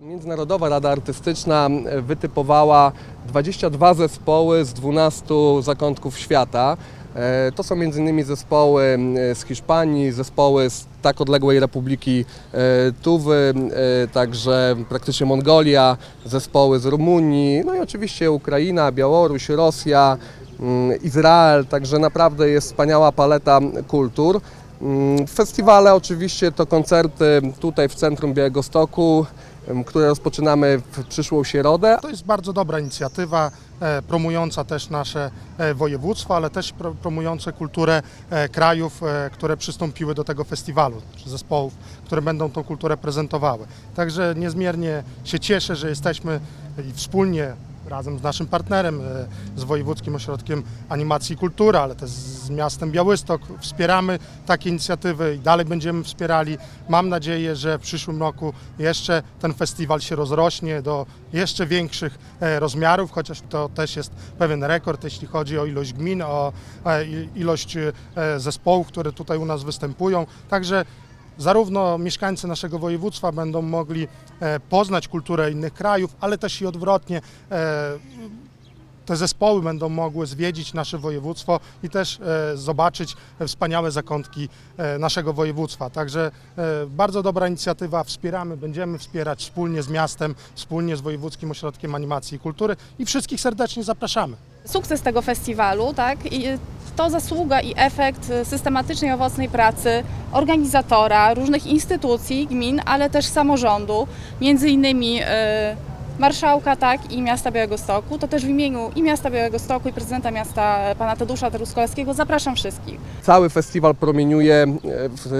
Międzynarodowa Rada Artystyczna wytypowała 22 zespoły z 12 zakątków świata. E, To są m.in. zespoły e, z Hiszpanii, zespoły z tak odległej Republiki e, Tuwy, także praktycznie Mongolia, zespoły z Rumunii, no i oczywiście Ukraina, Białoruś, Rosja, mm, Izrael, także naprawdę jest wspaniała paleta kultur. Mm, Festiwale oczywiście to koncerty tutaj w centrum Białegostoku, em, które rozpoczynamy w przyszłą środę. To jest bardzo dobra inicjatywa, e, promująca też nasze e, województwo, ale też pro, promujące kulturę e, krajów, które przystąpiły do tego festiwalu, czy zespołów, które będą tą kulturę prezentowały. Także niezmiernie się cieszę, że jesteśmy i wspólnie razem z naszym partnerem, e, z Wojewódzkim Ośrodkiem Animacji i Kultury, ale też z miastem Białystok wspieramy takie inicjatywy i dalej będziemy wspierali. Mam nadzieję, że w przyszłym roku jeszcze ten festiwal się rozrośnie do jeszcze większych e, rozmiarów, chociaż to też jest pewien rekord, jeśli chodzi o ilość gmin, o e, ilość zespołów, które tutaj u nas występują. Także zarówno mieszkańcy naszego województwa będą mogli e, poznać kulturę innych krajów, ale też i odwrotnie. e, Te zespoły będą mogły zwiedzić nasze województwo i też e, zobaczyć wspaniałe zakątki naszego województwa. Także bardzo dobra inicjatywa, wspieramy, będziemy wspierać wspólnie z miastem, wspólnie z Wojewódzkim Ośrodkiem Animacji i Kultury i wszystkich serdecznie zapraszamy. Sukces tego festiwalu, tak, i to zasługa i efekt systematycznej, owocnej pracy organizatora, różnych instytucji, gmin, ale też samorządu, między innymi e, marszałka, tak, i miasta Białegostoku. To też w imieniu i miasta Białegostoku i prezydenta miasta e, pana Tadeusza Truskolaskiego zapraszam wszystkich. Cały festiwal promieniuje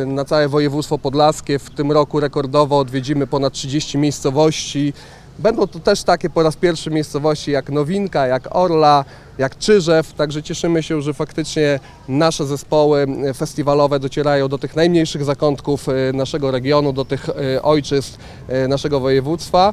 na całe województwo podlaskie. W tym roku rekordowo odwiedzimy ponad 30 miejscowości. Będą to też takie po raz pierwszy miejscowości jak Nowinka, jak Orla, jak Czyżew, także cieszymy się, że faktycznie nasze zespoły e, festiwalowe docierają do tych najmniejszych zakątków e, naszego regionu, do tych e, ojczyzn naszego województwa.